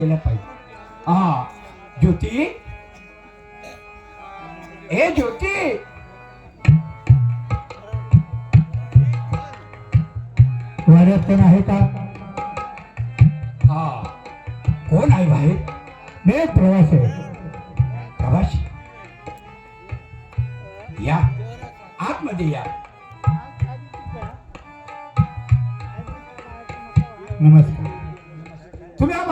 केल्या पाहिजे. हा ज्योती? ए ज्योती? वाड्यात कोण आहे का? हा कोण आहे भाई मी प्रवास आहे. प्रवासी? या आतमध्ये या. नमस्कार.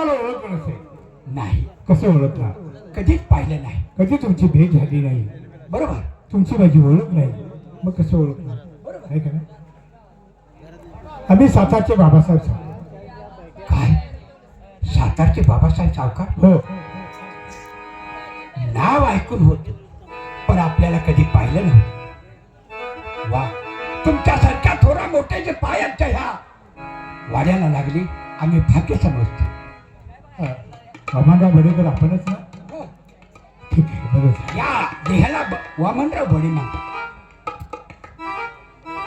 आम्हाला ओळखलं नसेल नाही. कसं ओळखला कधीच पाहिलं नाही. कधी तुमची भेट झाली नाही? बरोबर. तुमची माझी ओळख नाही. मग कसं ओळखलं बरोबर. आहे का आम्ही सातारचे बाबासाहेब साहेब. काय? सातारचे बाबासाहेब सावकार? हो. नाव ऐकून होत पण आपल्याला कधी पाहिलं नाही. वा. तुमच्यासारख्या थोडा मोठ्याचे पाय आमच्या ह्या वाड्याला लागली आम्ही भाग्य समजतो वामनराव बडेकर आपणच ना? हो, ठीक आहे बरोबर या देहाला ब- वामनराव बडे म्हणतात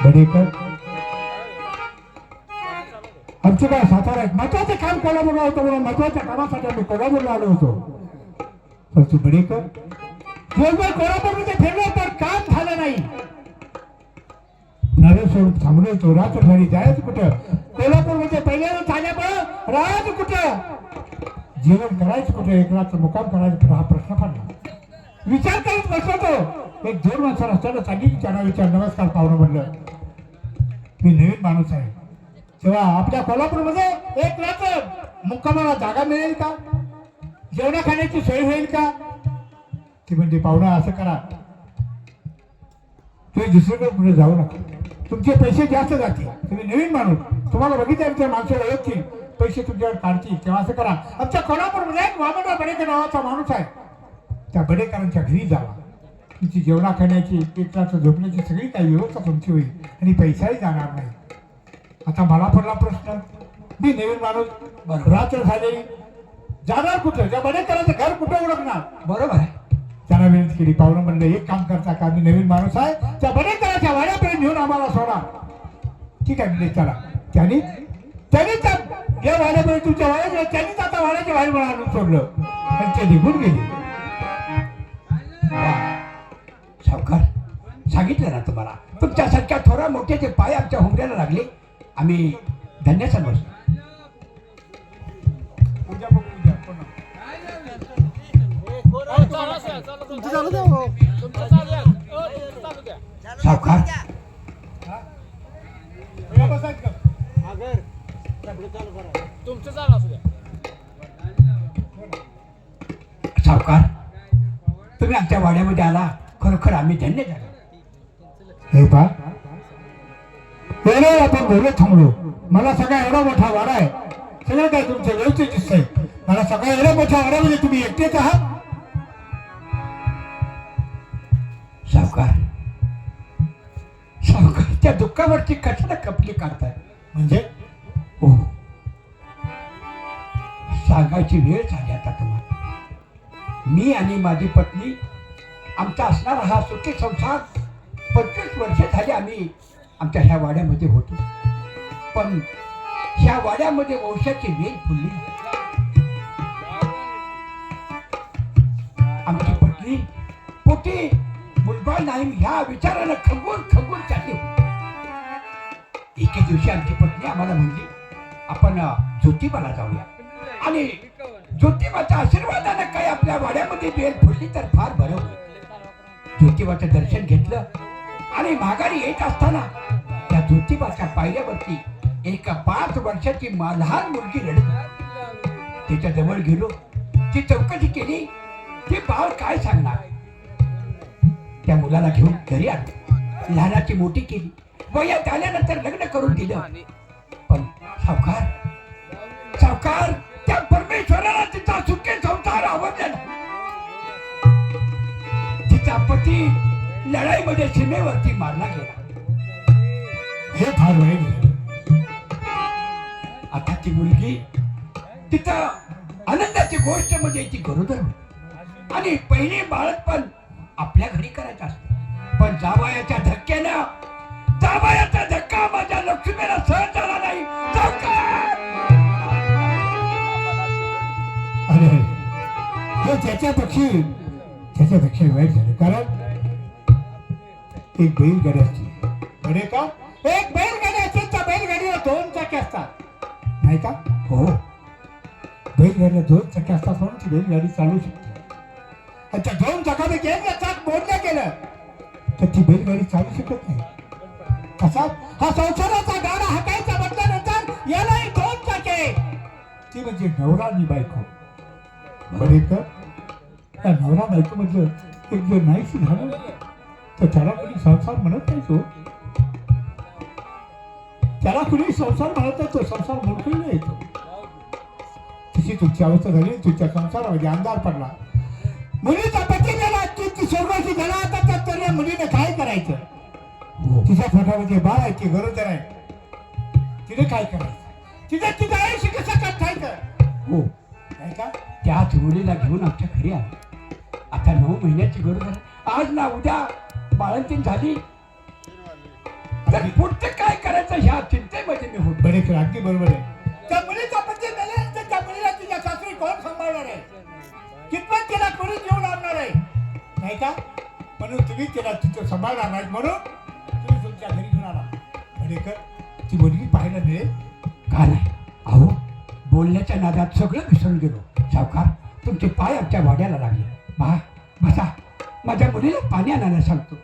बडेकर आमचे काय सातारा एक महत्वाचं काम कोल्हापूरला होतं म्हणून महत्त्वाच्या कामासाठी आम्ही कोल्हापूरला आलो होतो? परंतु बडेकर दिवसभर कोल्हापूरमध्ये फिरलो तर काम झालं नाही. नवे स्वरूप थांबलो होतो. रात्र झाली जायचं कुठं? कोल्हापूरमध्ये पहिल्यांदा झाल्यामुळं राहायचं कुठं? जेवण करायचं कुठे? एक रात्र मुकाम करायचं हा प्रश्न पडला. विचार करत बसलो तो एक दोन माणसं रस्त्याला सांगितली त्यांना विचार नमस्कार पाहुणं म्हणलं. मी नवीन माणूस आहे. तेव्हा आपल्या कोल्हापूरमध्ये एक रात्र मुक्कामाला जागा मिळेल का? जेवणा खाण्याची सोय होईल का? ती म्हणजे पाहुणा असं करा. तुम्ही दुसरीकडे पुढे जाऊ नका. तुमचे पैसे जास्त जातील. तुम्ही नवीन माणूस. तुम्हाला बघितल्यानंतर माणसं ओळखतील. पैसे तुमच्यावर काढतील. तेव्हा असं करा. आमच्या कोल्हापूरमध्ये एक वामनराव बडेकर नावाचा माणूस आहे. त्या बडेकरांच्या घरी जावा तुमची जेवणा खाण्याची रात्र झोपण्याची सगळी काही व्यवस्था तुमची होईल. आणि पैसाही जाणार नाही. आता मला पडला प्रश्न. मी नवीन माणूस. रात्र झालेली. जाणार कुठं? त्या बडेकरांचं घर कुठं ओळखणार? बरोबर आहे. त्यांना विनंती केली पाहुणं म्हणलं एक काम करता का? मी नवीन माणूस आहे. त्या बडेकराच्या वाड्यापर्यंत घेऊन आम्हाला सोडा. ठीक आहे म्हणजे चला. त्यांनी त्यांनी त्या या वाड्यापर्यंत तुमच्या वाड्यात त्यांनीच आता वाड्याच्या बाहेर मला आणून सोडलं. आणि ते निघून गेले. सावकार सांगितलं ना तुम्हाला. तुमच्यासारख्या थोडा मोठ्याचे पाय आमच्या हुंड्याला लागले आम्ही धन्य समजतो सावकार? तुमचं चालू असू द्या. सावकार तुम्ही आमच्या वाड्यामध्ये आला खरोखर आम्ही धन्य झालो. हे पा एवढं आपण बोलत थांबलो. मला सगळा एवढा मोठा वाडा आहे. सगळं काय तुमचं व्यवस्थित दिसतंय. मला सगळ्या एवढ्या मोठ्या वाड्यामध्ये तुम्ही एकटेच आहात. सावकार सावकार त्या दुःखावरची कशाला कपली काढताय? म्हणजे हो. सांगायची वेळ झाली आता तुम्हाला. मी आणि माझी पत्नी आमचा असणारा हा सुखी संसार पंचवीस वर्षे झाली आम्ही आमच्या ह्या वाड्यामध्ये होतो. पण ह्या वाड्यामध्ये वंशाची वेल फुलली. आमची पत्नी पोटी मुलगा नाही ह्या विचारानं खंगून खंगून चालली. होती एके दिवशी आमची पत्नी आम्हाला म्हणली आपण ज्योतिबाला जाऊया. आणि ज्योतिबाच्या आशीर्वादानं काही आपल्या वाड्यामध्ये बेल फुटली तर फार बरं होईल. ज्योतिबाचं दर्शन घेतलं आणि माघारी येत असताना त्या ज्योतिबाच्या पायऱ्यावरती एक पाच वर्षाची मा- लहान मुलगी रडत तिच्या जवळ गेलो. ती चौकशी केली. ते बाळ काय सांगणार? त्या मुलाला घेऊन घरी आलो लहानाची मोठी केली. वयात आल्यानंतर लग्न करून दिलं. सावकार सावकार त्या परमेश्वराला तिचा सुखे संसार आवडला तिचा पती लढाईमध्ये सीमेवरती मारला गेला. हे फार वाईट आता ती मुलगी तिथं आनंदाची गोष्ट म्हणजे ती गरोदर आणि पहिली बाळपण आपल्या घरी करायचं असतं. पण जावयाच्या धक्क्यानं जावयाचा धक्का माझ्या लक्ष्मीला सहन झाला नाही. अरे अरे हे त्याच्यापेक्षा त्याच्यापेक्षा वाईट झालं. कारण एक बैलगाड्याची अरे का? एक बैलगाडी असेल त्या बैलगाडीला दोन चाके असतात. नाही का? हो. बैलगाडीला दोन चाके असतात म्हणून ती बैलगाडी चालू शकते. अच्छा दोन चाकापैकी एक चाक मोडलं गेलं तर ती बैलगाडी चालू शकत नाही. असा हा संसाराचा गाडा हाकायचा ती म्हणजे नवरा आणि बायको. बरे का? त्या नवरा बायको मधलं एक जर नाहीच झालं तर त्याला कोणी संसार म्हणत नाही तो. त्याला कुणी संसार म्हणत नाही तो संसार मोडकळीला येतो तशी तुमची अवस्था झाली तुमच्या संसारामध्ये अंधार पडला. मुलीचा पती गेला ती स्वर्गाची झाला आता त्या तरी मुलीने काय करायचं? हो. तिच्या पोटामध्ये बाळ आहे ती गरोदर आहे. तिने काय करायचं? तिथे तिचं आयुष्य कसं कटायचं हो. नाही का? त्याच मुलीला घेऊन आमच्या घरी आले. आता नऊ महिन्याची गरज आहे. आज ना उद्या बाळंतीन झाली. तर पुढचं काय करायचं ह्या चिंतेमध्ये मी होतो. बरे अगदी बरोबर आहे. त्या मुलीचा पती मेल्यानंतर त्या मुलीला तिच्या सासरी कोण सांभाळणार आहे? कितपत तिला कोणी घेऊन आणणार आहे? नाही का? म्हणून तुम्ही तिला तिथं सांभाळणार नाही म्हणून तुम्ही तुमच्या घरी घेऊन आला. बरेकर ती मुलगी पाहायला मिळेल. का नाही. अहो बोलण्याच्या नादात सगळं विसरून गेलो. सावकार तुमचे पाय आमच्या वाड्याला लागले. बा बसा. माझ्या मुलीला पाणी आणायला सांगतो.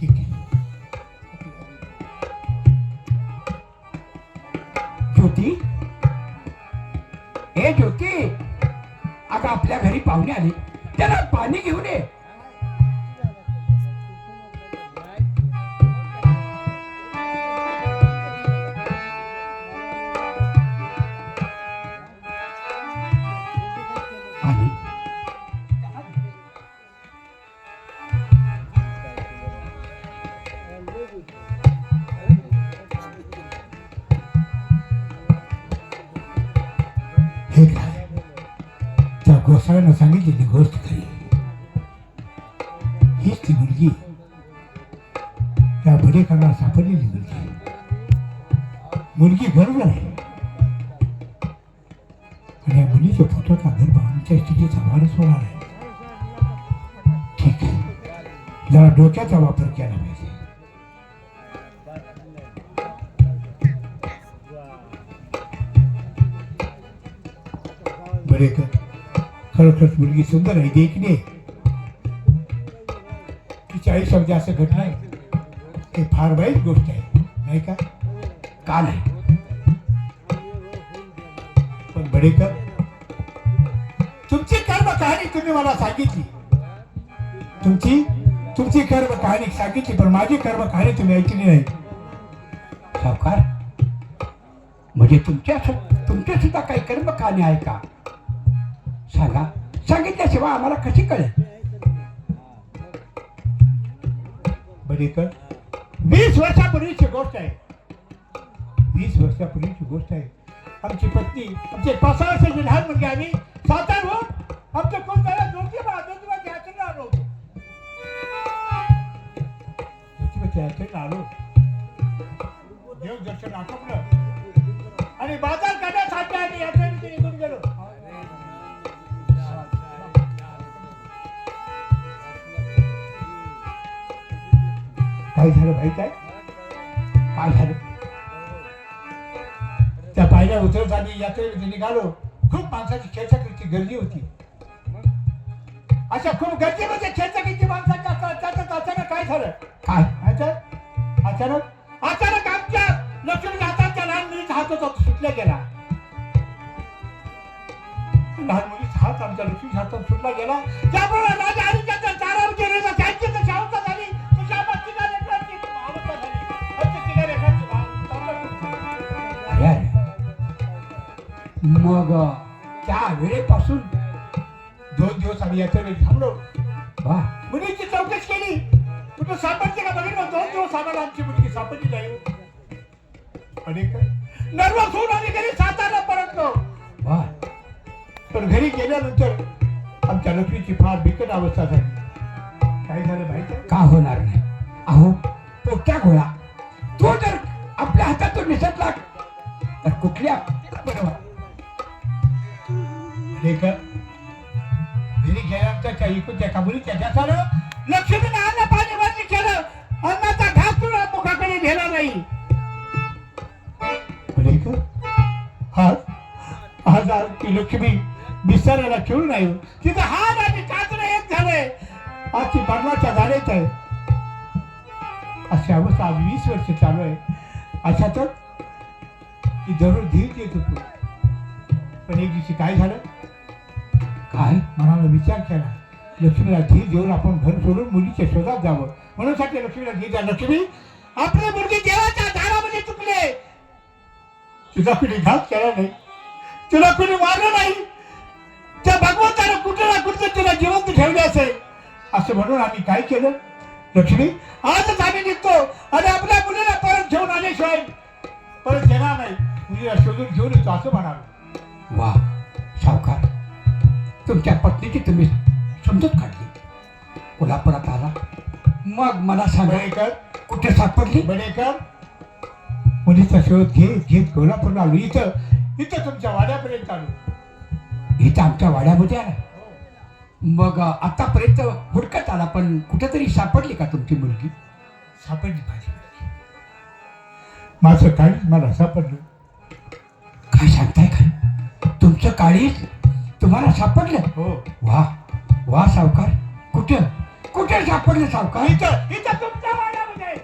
ठीक आहे. ज्योती? ए ज्योती! अगं आपल्या घरी पाहुणे आले. त्याला पाणी घेऊन ये. आणि डोक्याचा वापर केला पाहिजे. बरे खरोखरच मुलगी सुंदर आहे देखणे तिच्या आयुष्यामध्ये असं घटना आहे. हे फार वाईट गोष्ट आहे नाही का? काल आहे. पण बडेकर तुमची कर्म कहाणी तुम्ही मला सांगितली. तुमची तुमची कर्म कहाणी सांगितली पण माझी कर्म कहाणी तुम्ही ऐकली नाही. सावकार म्हणजे तुमच्या तुमच्या सुद्धा काही कर्म कहाणी आहे का? सांगा. सांगितल्याशिवाय आम्हाला कशी कळेल? बडीकर वीस वर्षापूर्वीची गोष्ट आहे. वीस वर्षापूर्वीची गोष्ट आहे. आमची पत्नी आमचे पाच सहा लहान मुलगी आम्ही सातारहून काय आहे? काय झालं? त्या पायऱ्या उतरत उतरताना यात्रेमध्ये निघालो. खूप माणसाची खेचाकीची गर्दी होती. अशा खूप गर्दीमध्ये खेचाकीची माणसाची अचानक अचानक काय झालं? काय? अचानक? अचानक आमच्या लक्ष्मी हाताच्या लहान मुलीचा हात होता सुटला गेला. लहान मुलीचा हात आमच्या लक्ष्मी हातात सुटला गेला. त्यामुळे राजा मग त्या वेळेपासून दोन दिवस आम्ही यात्रेमध्ये थांबलो. वा. मुलीची चौकशी केली. कुठं सापडते का बघितलं? दोन दिवस आम्हाला आमची मुलगी सापडली नाही. आणि नर्वस होऊन आम्ही घरी सातारा परतलो. वा. पण घरी गेल्यानंतर आमच्या लक्ष्मीची फार बिकट अवस्था झाली. काय झालं माहिती? का होणार? लक्ष्मीने अन्न पाणी बंद केलं अन्नाचा घास तुला मुखाकडे नेला नाही. आज आज आज ती लक्ष्मी बिस्ताराला खेळून आहे तिथं हात आणि कातडं एक झालंय. आज ती मरणाच्या झालेच आहे. अशी अवस्था आज वीस वर्ष चालू आहे. अशातच ती दररोज धीर येत होतो पण एक दिवशी काय झालं? काय? मनाला विचार केला. लक्ष्मीला धीर देऊन आपण घर सोडून मुलीच्या शोधात जावं. म्हणून साठी लक्ष्मीला धीर द्या लक्ष्मी आपले मुलगी देवाच्या दारामध्ये चुकले तुझा कुणी घात केला नाही. तुला कुणी मारलं नाही. त्या भगवंतानं कुठं ना कुठं तुला जिवंत ठेवले असेल. असं म्हणून आम्ही काय केलं? लक्ष्मी आजच आम्ही निघतो आणि आपल्या मुलीला परत घेऊन आल्याशिवाय परत देणार नाही. मुलीला शोधून घेऊन येतो असं म्हणाल वा सावकार. तुमच्या पत्नीची तुम्ही समजूत काढली. कोल्हापुरात आला. मग मला सांगा बडेकर. कुठे सापडली? बडेकर. मुलीचा शोध घेत घेत कोल्हापूरला आलो. इथं इथं तुमच्या वाड्यापर्यंत आलो. इथं आमच्या वाड्यामध्ये आला मग आतापर्यंत हुडकत आला पण कुठेतरी सापडली का तुमची मुलगी? सापडली माझी. माझं काळीच मला सापडलं. काय सांगताय का तुमचं काळीच तुम्हाला सापडलं? हो. वा. वा सावकार. कुठं? कुठे सापडलं सावकार? इथं इथं तुमच्या वाड्यामध्ये.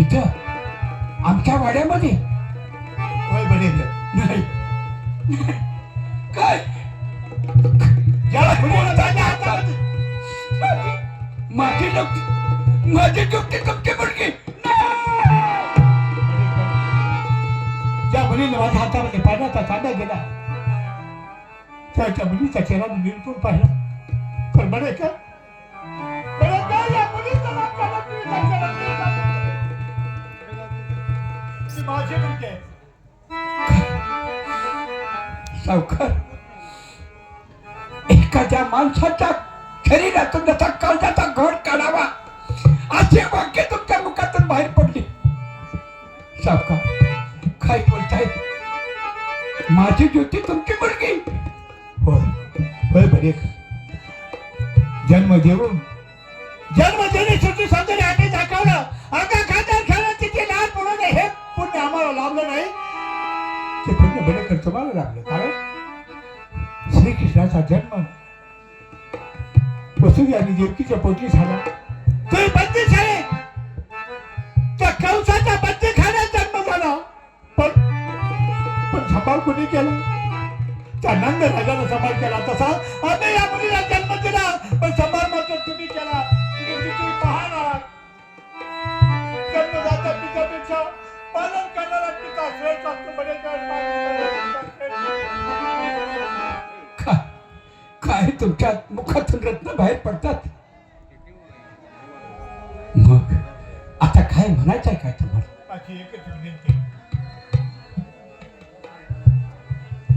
इथं? आमच्या वाड्यामध्ये? होय बडेकर नाही. काय? माझी डोकटी माझी डोकटी तुमची मुलगी. ज्या मुलीने माझ्या हातामध्ये पाण्याचा तांब्या गेला. मुलीचं मुलीचा चेहरा लक्ष्मीचा चेहरा निरपूर पाहिला? ती माझी मुलगी सावकार एखाद्या माणसाच्या शरीरातून जसा काळजाचा घोड काढावा असे वाक्य तुमच्या मुखातून बाहेर पडले. सावकार काय बोलताय. माझी ज्योती तुमची मुलगी. देख जन्म देऊन. जन्म देणे सुट्टी सौंदर्य आम्ही दाखवलं. आता खातर खेळत तिथे लहान म्हणून हे पुण्य आम्हाला लाभलं नाही. ते पुण्य बरे करतो मला लागलं. कारण श्रीकृष्णाचा जन्म वसुली आणि देवकीच्या पोटी झाला. तुम्ही बंदी झाले. त्या कंसाचा बंदी खाण्यात जन्म झाला. पण पण छपाल कोणी केला. नंद राजानं सांभाळ केला तसा आता या मुलीला जन्म दिला पण सांभाळ मात्र तुम्ही केला आहात जन्मदाता पित्यापेक्षा पालन करणारा पिता श्रेष्ठ असतो बरे काय तुमच्या मुखातून रत्न बाहेर पडतात? मग आता काय म्हणायचंय काय तुम्हाला?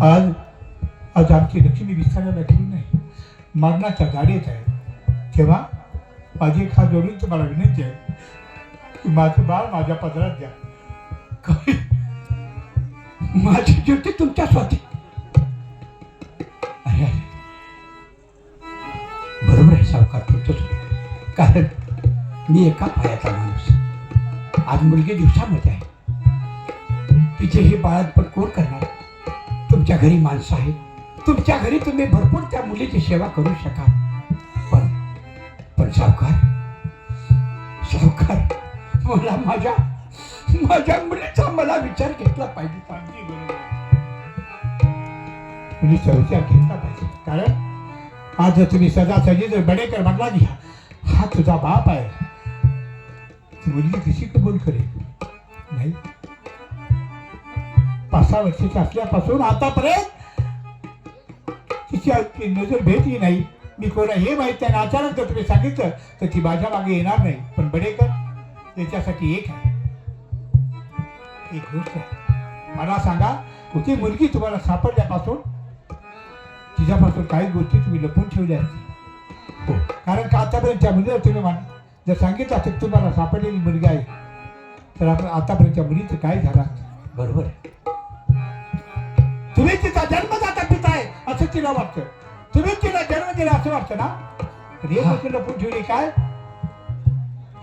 आज आज आमची लक्ष्मी विसरायला गेली नाही मरणाच्या गाडीत आहे. तेव्हा माझी एक हात जोडून तुम्हाला विनंती आहे की माझं बाळ माझ्या पदरात द्या. काय माझी ज्योती तुमच्या स्वाती अरे बरोबर आहे सावकार तुमचं कारण मी एका पायाचा माणूस. आज मुलगी दिवसामध्ये आहे. तिचे हे बाळात पण कोण करणार? तुमच्या घरी माणसं आहेत. तुमच्या घरी तुम्ही भरपूर त्या मुलीची सेवा करू शकाल. पण पण सावकार सावकार मला माझ्या माझ्या मुलीचा मला विचार घेतला पाहिजे मुलीचा विचार घेतला पाहिजे. कारण आज जर तुम्ही सदा सजी जर बडेकर म्हणला घ्या हा तुझा बाप आहे. ती मुलगी कशी कबूल करेल? नाही. पाच सहा वर्षाची असल्यापासून आतापर्यंत ती नजर भेटली नाही मी कोणा हे माहीत आणि अचानक जर तुम्ही सांगितलं तर ती माझ्या मागे येणार नाही. पण बडेकर त्याच्यासाठी एक आहे. एक गोष्ट. मला सांगा ती मुलगी तुम्हाला सापडल्यापासून तिच्यापासून काही गोष्टी तुम्ही लपून ठेवल्या असतील हो. कारण का आतापर्यंत त्या मुलीला तुम्ही मान जर सांगितलं असेल तुम्हाला सापडलेली मुलगी आहे तर आपण आतापर्यंत त्या मुलीचं काय झालं? बरोबर तुम्ही तिचा असं तिला वाटतं तुम्ही तिला जन्म दिला असं वाटतं ना तर हे. गोष्ट लपून ठेवली काय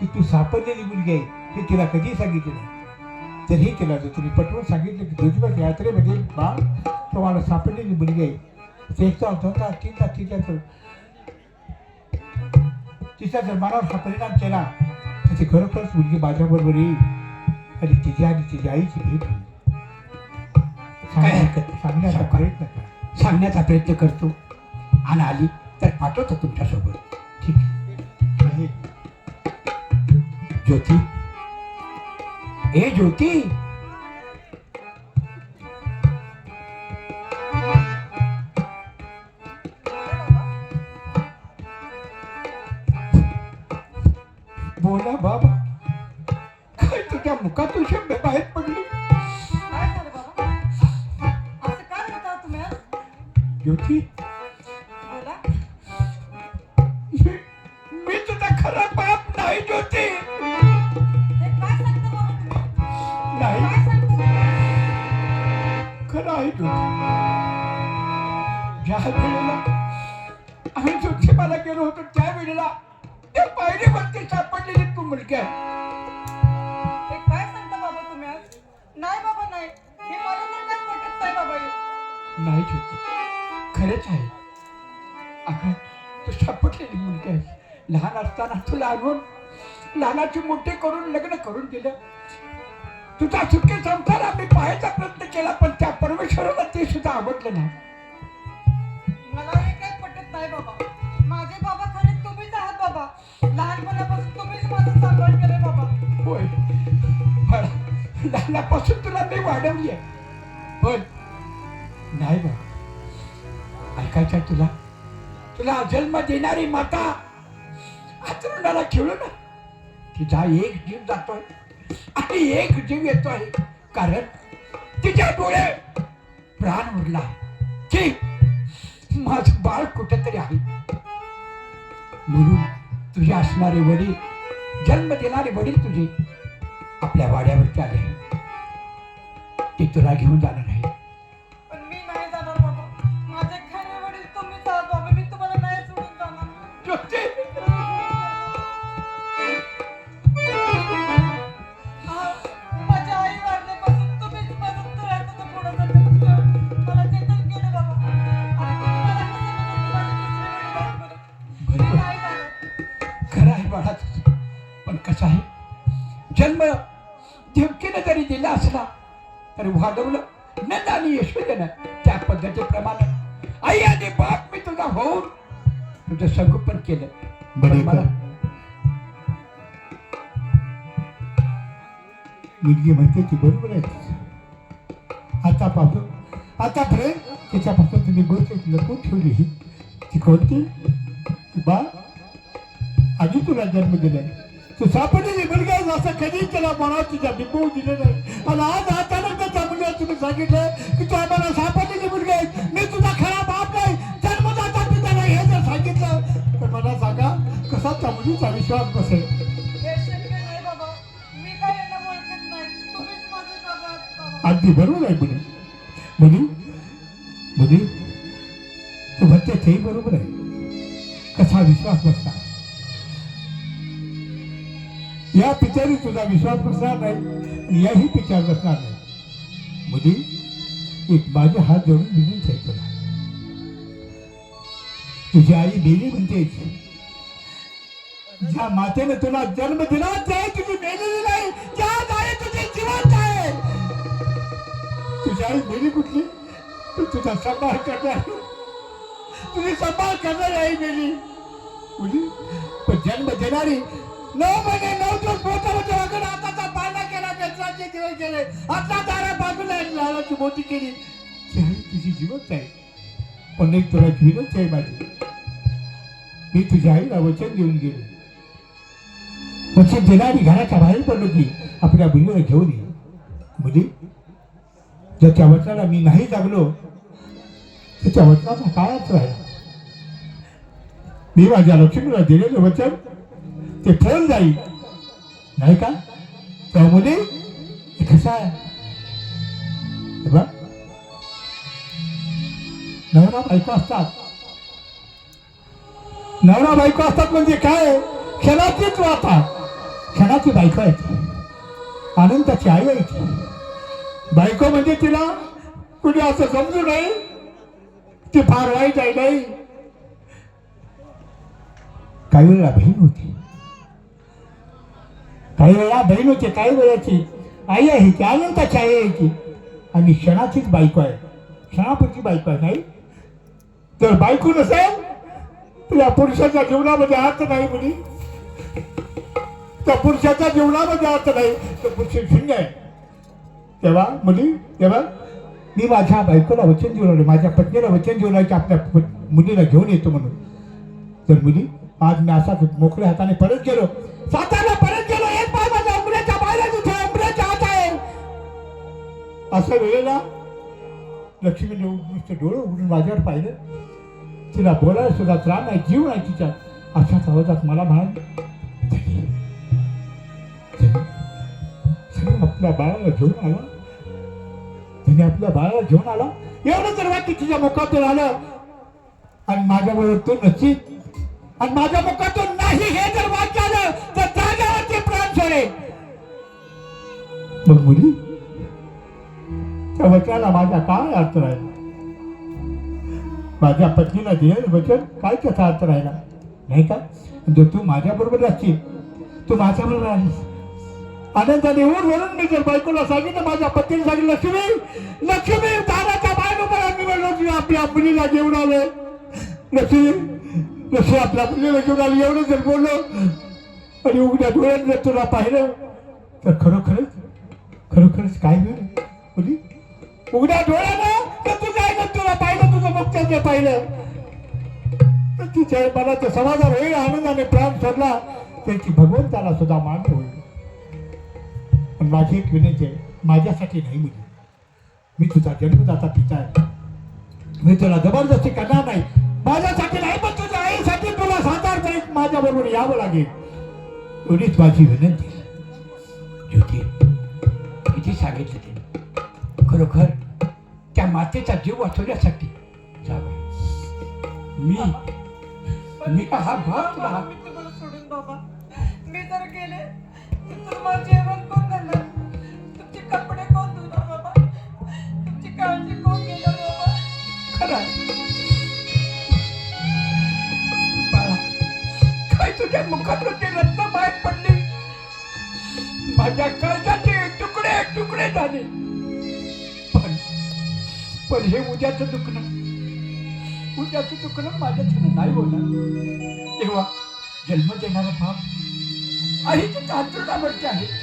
की तू सापडलेली मुलगी आहे हे तिला कधी सांगितलं नाही तर हे तिला जर तुम्ही पटवून सांगितलं की तुझी यात्रेमध्ये बाळ तुम्हाला सापडलेली मुलगी आहे त्याचा दोनदा तीनदा तिच्या जर तिचा जर मनावर हा परिणाम केला तर ती खरोखरच मुलगी माझ्याबरोबर येईल आणि तिची आणि तिच्या आईची भेट होईल. सांगण्याचा. प्रयत्न करा सांगण्याचा प्रयत्न करतो. आणि आली तर पाठवतो तुमच्यासोबत. ठीक आहे. ज्योती. ए ज्योती. ज्या वेळेला आम्ही ज्योतिबाला गेलो होतो त्या वेळेला त्या पायरीवरती सापडलेली तू मुलगी आहे. हे काय सांगता बाबा तुम्ही आज? नाही बाबा नाही. हे मला तर काय पटत नाही बाबा हे. नाही ज्योती खरंच आहे. अगं तू सापडलेली मुलगी आहे. लहान असताना तुला आणून लहानाची मोठी करून लग्न करून दिलं. तुझा सुखी संसार आम्ही पाहायचा प्रयत्न केला पण त्या परमेश्वराला ते सुद्धा आवडलं नाही. मला हे पटत नाही बाबा. माझे बाबा खरे तुम्हीच आहात बाबा. लहानपणापासून तुम्हीच माझं सांभाळ बाबा. होय. मला लहानापासून तुला मी वाढवली आहे पण नाही बा. ऐकायचं आहे तुला? तुला जन्म देणारी माता आतरुणाला खेळू ना. तिचा एक जीव जातोय आणि एक जीव येतोय. कारण तिच्या डोळे प्राण उरला ठीक. माझ बाळ कुठेतरी आहे. म्हणून तुझे असणारे वडील जन्म देणारे वडील तुझे आपल्या वाड्यावरती आले ते तुला घेऊन जाणार आहे जाणार. खरं आहे बाळा तुझं. पण कसं आहे? जन्म देवकीनं जरी दिला असला तरी वाढवलं. नंद आणि यशोदेनं त्या पद्धतीप्रमाणे आई आणि बाप मी तुझा होऊन तुझं संगोपन केलं. मला मुलगी म्हणते ती बरोबर आहे. आतापासून आतापर्यंत तिच्यापासून तुम्ही गोष्ट लपून ठेवली ती कोणती? बा आधी तुला जन्म दिलाय. तू सापडलेली मुलगी असं कधी त्याला मनात तुझ्या बिंबवून दिलं नाही. आणि आज अचानक त्या मुलीला तुम्ही सांगितलं की तू आम्हाला सापडलेली मुलगी आहे. मी तुझा खरा बाप नाही. जन्मदाता पिता नाही हे जर सांगितलं तर मला सांगा कसा त्या मुलीचा विश्वास बसेल? अगदी बरोबर आहे मुली. मुली मुली तू म्हणते तेही बरोबर आहे. कसा विश्वास बसला? या पिचारी तुझा विश्वास बसणार नाही, याही पिचार बसणार नाही. मुली, एक माझे हात जोडून विनंती आहे तुला. तुझी आई मेली म्हणते ज्या मातेने तुला जन्म दिला तुझी आई तुझी आई मेली कुठली? तू तुझा सांभाळ करणार. तुझी सांभाळ करणारी आई पण जन्म देणारी नऊ महिने नऊ दिवस पोटामध्ये वगैरे हाताचा पाळणा केला कचराचे दिवस गेले आता दारा बाजूला एक लहानाची मोठी केली. तुझी जिवंत आहे. पण एक तुला विनंती आहे माझी. मी तुझ्या आईला वचन देऊन गेलो. वचन देणारी घराच्या बाहेर पडलो की आपल्या मुलीला घेऊन ये. मुली जर त्या वचनाला मी नाही जागलो तर त्या वचनाचा काळाच राहिला. मी माझ्या लक्ष्मीला दिलेलं वचन ते पळून जाईल. नाही का? त्या मुली कसं आहे? बा नवरा बायको असतात. नवरा बायको असतात म्हणजे काय? क्षणाचीच वाता क्षणाची बायको आहे आनंदाची आई आहे ती. बायको म्हणजे तिला कुणी असं समजू नाही. ती फार वाईट आहे नाही. काही वेळा बहीण होती. काही वेळा बहीण होती काही वेळाची आई आहे की? आनंदाची आई आहे की? आणि क्षणाचीच बायको आहे. क्षणापुरची बायको आहे नाही? तर बायको नसेल तुझ्या पुरुषाच्या जीवनामध्ये अर्थ नाही मुली? त्या पुरुषाच्या जीवनामध्ये अर्थ नाही? तर पुरुष शून्य आहे. तेव्हा मुली तेव्हा मी माझ्या बायकोला वचन दिलं माझ्या पत्नीला वचन दिलं आपल्या मुलीला घेऊन येतो म्हणून. तर मुली आज मी असा मोकळ्या हाताने परत गेलो. सातारा अशा वेळेला लक्ष्मीने नुसतं डोळं उघडून माझ्यावर पाहिलं. तिला बोलायला सुद्धा त्राण नाही जीव नाही तिच्या अशाच आवाजात मला म्हणाल आपल्या बाळाला घेऊन आला. तिने आपल्या बाळाला घेऊन आला. एवढं तर वाटतं तिच्या मुखातून आलं. आणि माझ्याबरोबर तो नचित आणि माझ्या मुखातून नाही हे जर वाक्य आलं तर जाग्यावरती प्राण सोडे मग मुली त्या वचनाला माझा काय अर्थ राहिला. माझ्या पत्नीला दिलेलं वचन काय त्याचा अर्थ राहिला? नाही का? म्हणजे तू माझ्याबरोबर असशील तू माझ्याबरोबर राहिलीस आलीस आनंदाने येऊन म्हणून मी जर बायकोला सांगितलं माझ्या पत्नीला सांगितलं लक्ष्मी लक्ष्मी दाराच्या बाहेर उभा निवडलो की आपल्या मुलीला जेवण आलं. लक्ष्मी लक्ष्मी आपल्या मुलीला जेवण आली. एवढं जर बोललो आणि उघड्या डोळ्यात जर तुला पाहिलं तर खरोखरच खरोखरच काय मिळेल मुली उघड्या डोळ्यानं तर तुझं ऐकत तुला पाहिलं तुझं मुख्य पाहिलं? तर तिच्या मनाचं समाधान होईल आनंदाने प्राण सोडला. त्याची भगवंताला सुद्धा मान होईल पण माझी एक विनंती आहे माझ्यासाठी नाही मुली. मी तुझा जन्मदाता पिता आहे. मी तुला जबरदस्ती करणार नाही. माझ्यासाठी नाही पण तुझ्या आईसाठी तुला सातार करीत माझ्या बरोबर यावं लागेल. एवढीच माझी विनंती ज्योती किती सांगितलं ते खरोखर त्या मातेचा जीव वाचवण्यासाठी जावं. मी मी का हा भाग तुला सोडून बाबा. मी जर गेले तर तुम्हाला जेवण कोण घालणार तुमचे कपडे कोण धुणार बाबा? तुमची काळजी कोण घेणार बाबा? खरं. बाळा, काय तुझ्या मुखातून ते रत्न बाहेर पडले? माझ्या काळजाचे तुकडे तुकडे झाले. पण हे उद्याचं दुखणं. उद्याचं दुखणं माझ्याकडे नाही होणार. तेव्हा जन्म देणारा बाप आई तिच्या अंतरुणावरती आहे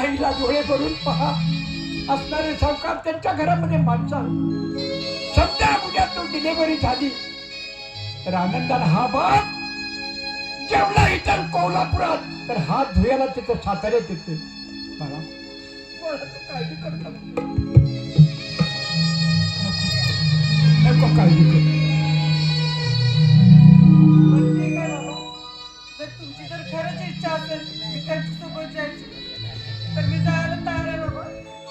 आईला डोळे भरून पहा. असणारे सावकार त्यांच्या घरामध्ये माणसा सध्या उद्या तो डिलेव्हरी झाली. तर आनंदाला हा बाप जेवला इतर कोल्हापुरात. तर हात धुयाला तिथं साताऱ्यात येते बाळा, काळजी करतात नको. नको नको काळजी करू. पण ठीक आहे बाबा जर तुमची जर खरंच इच्छा असेल की त्यांच्यासोबत जायची. तर मी जायला तयार आहे बाबा.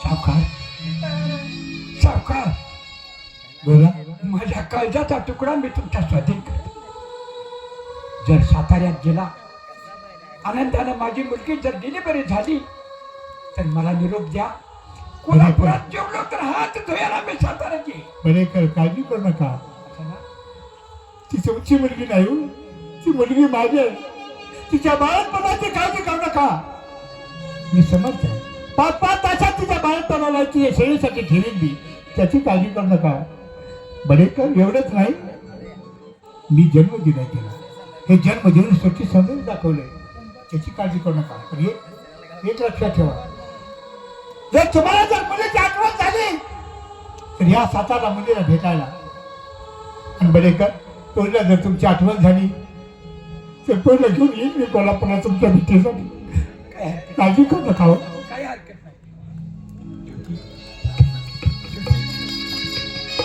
सावकार. मी तयार आहे. सावकार. बोला. माझ्या काळजाचा तुकडा मी तुमच्या स्वाधीन करतो जर साताऱ्यात गेला आनंदानं माझी मुलगी जर डिलिव्हरी झाली तर मला निरोप द्या. कोल्हापुरात जेवलो तर हात धुयाला मी साताऱ्यात. येईल बरे कर काळजी करू नका? ती तुमची मुलगी नाही हो. ती मुलगी माझी तिच्या बाळपणाची काळजी करू नका. मी समर्थ पाच पाच तासात तिच्या बाळपणाला ती शेळीसाठी ठेवीन मी. त्याची काळजी करू नका. बडेकर एवढंच नाही. मी जन्म दिला तिला. हे जन्म देऊन स्वच्छ समजून दाखवलंय. त्याची काळजी करू नका. पण एक एक लक्षात ठेवा. जर तुम्हाला जर मुलीची आठवण झाली तर या सातारा मुलीला भेटायला. आणि बडेकर पहिला जर तुमची आठवण झाली तर पहिलं घेऊन येईल मी कोल्हापुरात तुमच्या भेटीसाठी. काळजी करू नका हो. काही हरकत नाही.